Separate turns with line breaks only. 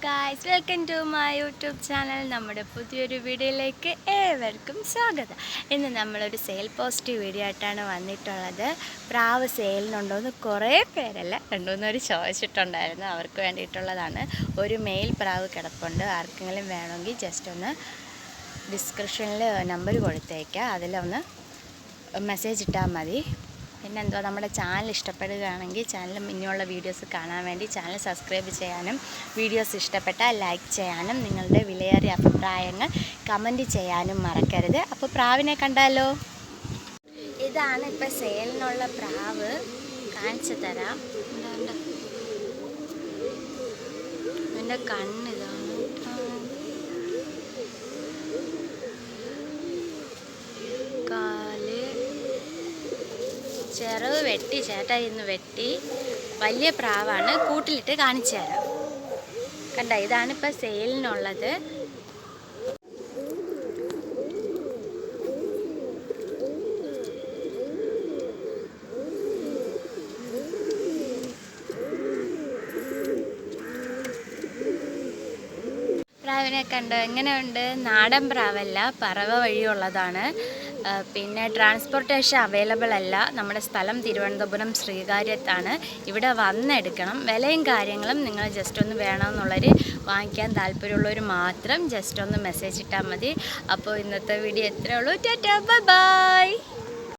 Guys welcome to my YouTube channel നമ്മുടെ പുതിയൊരു വീഡിയോയിലേക്ക് ഏവർക്കും സ്വാഗതം. ഇന്ന് നമ്മളൊരു സെയിൽ പോസിറ്റീവ് വീഡിയോ ആയിട്ടാണ് വന്നിട്ടുള്ളത്. പ്രാവ് സെയിലിനുണ്ടോ എന്ന് കുറേ പേരല്ല രണ്ടുമൂന്നവർ ചോദിച്ചിട്ടുണ്ടായിരുന്നു. അവർക്ക് വേണ്ടിയിട്ടുള്ളതാണ്. ഒരു മെയിൽ പ്രാവ് കിടപ്പുണ്ട്. ആർക്കെങ്കിലും വേണമെങ്കിൽ ജസ്റ്റ് ഒന്ന് ഡിസ്ക്രിപ്ഷനിൽ നമ്പർ കൊടുത്തേക്കാം. അതിലൊന്ന് മെസ്സേജ് ഇട്ടാൽ മതി. പിന്നെ എന്തുവാ നമ്മുടെ ചാനൽ ഇഷ്ടപ്പെടുകയാണെങ്കിൽ ചാനൽ ഇനിയുള്ള വീഡിയോസ് കാണാൻ വേണ്ടി ചാനൽ സബ്സ്ക്രൈബ് ചെയ്യാനും വീഡിയോസ് ഇഷ്ടപ്പെട്ടാൽ ലൈക്ക് ചെയ്യാനും നിങ്ങളുടെ വിലയേറിയ അഭിപ്രായങ്ങൾ കമന്റ് ചെയ്യാനും മറക്കരുത്. അപ്പോൾ പ്രാവിനെ കണ്ടാലോ? ഇതാണ് ഇപ്പോൾ സെയിലിനുള്ള പ്രാവ്. കാണിച്ചു തരാം. എന്റെ കണ്ണിതാണ് ചെറവ് വെട്ടി ചേട്ടാ ഇന്ന് വെട്ടി. വലിയ പ്രാവാണ്. കൂട്ടിലിട്ട് കാണിച്ചു തരാം. കണ്ട ഇതാണിപ്പോൾ സെയിലിനുള്ളത് പ്രാവിനെ കണ്ട് എങ്ങനെയുണ്ട്? നാടൻ പ്രാവല്ല പറവ വഴിയുള്ളതാണ്. പിന്നെ ട്രാൻസ്പോർട്ടേഷൻ അവൈലബിൾ അല്ല. നമ്മുടെ സ്ഥലം തിരുവനന്തപുരം ശ്രീകാര്യത്താണ്. ഇവിടെ വന്നെടുക്കണം. വിലയും കാര്യങ്ങളും നിങ്ങൾ ജസ്റ്റ് ഒന്ന് വേണമെന്നുള്ളവർ വാങ്ങിക്കാൻ താല്പര്യമുള്ളവർ മാത്രം ജസ്റ്റ് ഒന്ന് മെസ്സേജ് ഇട്ടാൽ മതി. അപ്പോൾ ഇന്നത്തെ വീഡിയോ എത്രയേ ഉള്ളൂ. Tata bye.